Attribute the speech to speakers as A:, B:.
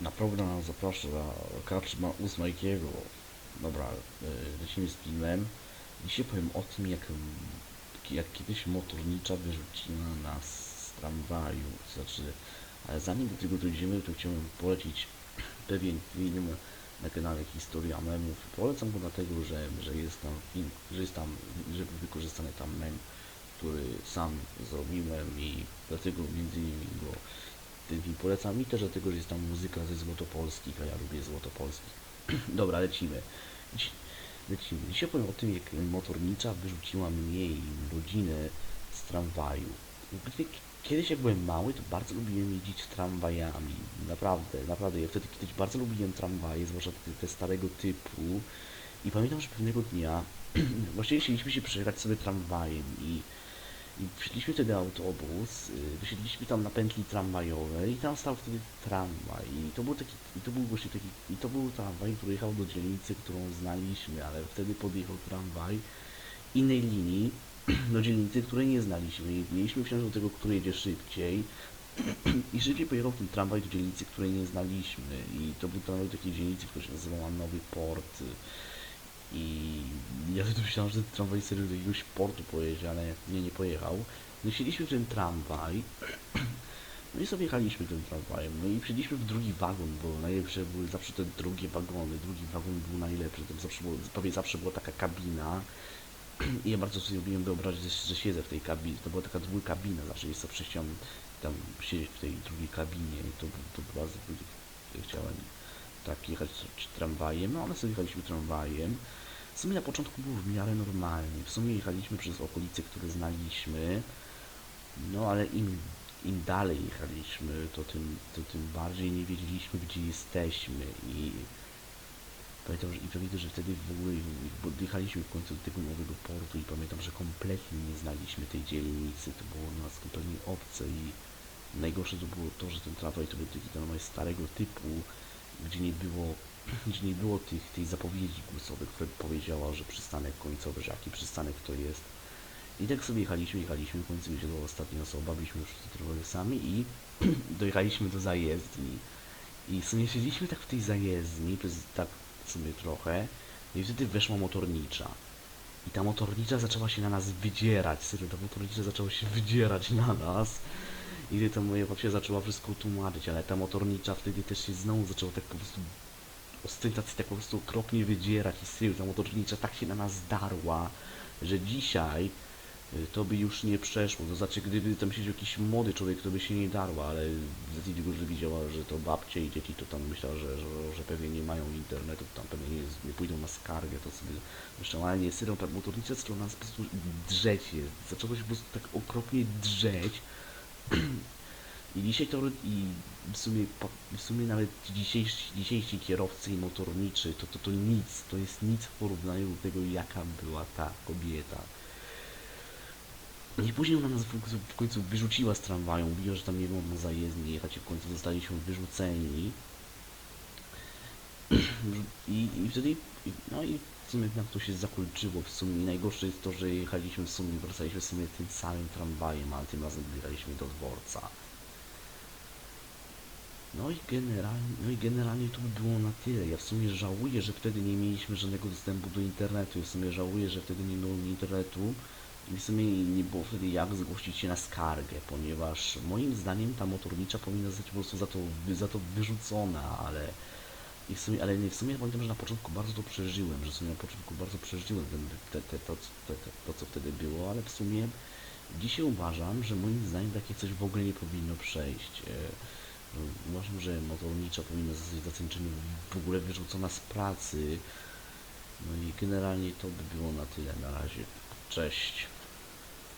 A: Na program zaprasza karczma Ósmajkiego. Dobra, y, lecimy z filmem. Dzisiaj powiem o tym, jak, jak kiedyś motornicza wyrzuciła nas z tramwaju. Znaczy, ale zanim do tego dojdziemy, to chciałem polecić pewien film na kanale Historia Memów. Polecam go dlatego, że, że jest tam film, że jest tam, że wykorzystany tam mem, który sam zrobiłem i dlatego między innymi go ten film polecam i też dlatego, że jest tam muzyka ze Złotopolskich, a ja lubię Złotopolskich. Dobra, lecimy. Lecimy. Dzisiaj powiem o tym, jak motornicza wyrzuciła mnie i rodzinę z tramwaju. Kiedyś jak byłem mały, to bardzo lubiłem jeździć tramwajami. Naprawdę, naprawdę. Ja wtedy kiedyś bardzo lubiłem tramwaje, zwłaszcza te, te starego typu. I pamiętam, że pewnego dnia właściwie chcieliśmy się przejechać sobie tramwajem i i wsiedliśmy wtedy autobus, y, wysiedliśmy tam na pętli tramwajowej i tam stał wtedy tramwaj. I to był taki, i to był właśnie taki, i to był tramwaj, który jechał do dzielnicy, którą znaliśmy, ale wtedy podjechał tramwaj innej linii do dzielnicy, której nie znaliśmy. I mieliśmy wsiąść do tego, który jedzie szybciej. I szybciej pojechał ten tramwaj do dzielnicy, której nie znaliśmy. I to był tramwaj do takiej dzielnicy, która się nazywała Nowy Port i ja myślałem, że ten tramwaj serio do jakiegoś portu pojedzie, ale nie, nie pojechał. No i siedliśmy w ten tramwaj, no i sobie jechaliśmy tym tramwajem, no i wsiedliśmy w drugi wagon, bo najlepsze były zawsze te drugie wagony, drugi wagon był najlepszy, tam zawsze było, prawie zawsze była taka kabina. I ja bardzo sobie lubiłem wyobrazić, że, że siedzę w tej kabinie, to była taka dwukabina, zawsze jest zawsze chciałem tam siedzieć w tej drugiej kabinie. I to, to bardzo chciałem tak jechać tramwajem, no ale sobie jechaliśmy tramwajem. W sumie na początku było w miarę normalnie. W sumie jechaliśmy przez okolice, które znaliśmy. No ale im, im dalej jechaliśmy, to tym, to tym bardziej nie wiedzieliśmy, gdzie jesteśmy. I pamiętam, że, i pamiętam, że wtedy w ogóle bo jechaliśmy w końcu do tego nowego portu i pamiętam, że kompletnie nie znaliśmy tej dzielnicy. To było nas kompletnie obce i najgorsze to było to, że ten tramwaj to był taki tramwaj starego typu, gdzie nie było, gdzie nie było tych, tej zapowiedzi głosowych, która powiedziała, że przystanek końcowy, że jaki przystanek to jest. I tak sobie jechaliśmy, jechaliśmy, w końcu wysiadła ostatnia osoba, byliśmy już trochę sami i dojechaliśmy do zajezdni. I w sumie siedzieliśmy tak w tej zajezdni przez tak w sumie trochę i wtedy weszła motornicza. I ta motornicza zaczęła się na nas wydzierać, serio, ta motornicza zaczęła się wydzierać na nas. I to moja babcia zaczęła wszystko tłumaczyć, ale ta motornicza wtedy też się znowu zaczęła tak po prostu ostentacji tak po prostu okropnie wydzierać i serio, ta motornicza tak się na nas darła, że dzisiaj y, to by już nie przeszło. To znaczy, gdyby tam siedział jakiś młody człowiek, to by się nie darła, ale z racji tego, że widziała, że to babcie i dzieci, to tam myślała, że, że, że pewnie nie mają internetu, tam pewnie nie, nie pójdą na skargę, to sobie myślała, ale nie, serio, ta motornicza zaczęła nas po prostu drzeć je. Zaczęło się po prostu tak okropnie drzeć, i dzisiaj to i w sumie, w sumie nawet dzisiejsi, dzisiejsi kierowcy i motorniczy to, to to nic, to jest nic w porównaniu do tego jaka była ta kobieta. I później ona nas w końcu, w końcu wyrzuciła z tramwaju, mówiła, że tam nie można zajezdnie jechać i w końcu zostaliśmy wyrzuceni. I, i wtedy, no i w sumie na to się zakończyło w sumie. Najgorsze jest to, że jechaliśmy w sumie, wracaliśmy w sumie tym samym tramwajem, ale tym razem jechaliśmy do dworca. No i generalnie, no i generalnie to by było na tyle. Ja w sumie żałuję, że wtedy nie mieliśmy żadnego dostępu do internetu. Ja w sumie żałuję, że wtedy nie było internetu i w sumie nie było wtedy jak zgłosić się na skargę, ponieważ moim zdaniem ta motornicza powinna zostać po prostu za to, za to wyrzucona, ale i w sumie, ale nie, w sumie pamiętam, że na początku bardzo to przeżyłem, że w sumie na początku bardzo przeżyłem te, te, to, to, co wtedy było, ale w sumie dzisiaj uważam, że moim zdaniem takie coś w ogóle nie powinno przejść. E, Uważam, że motornicza powinna zostać za ten czyn w ogóle wyrzucona z pracy. No i generalnie to by było na tyle na razie. Cześć.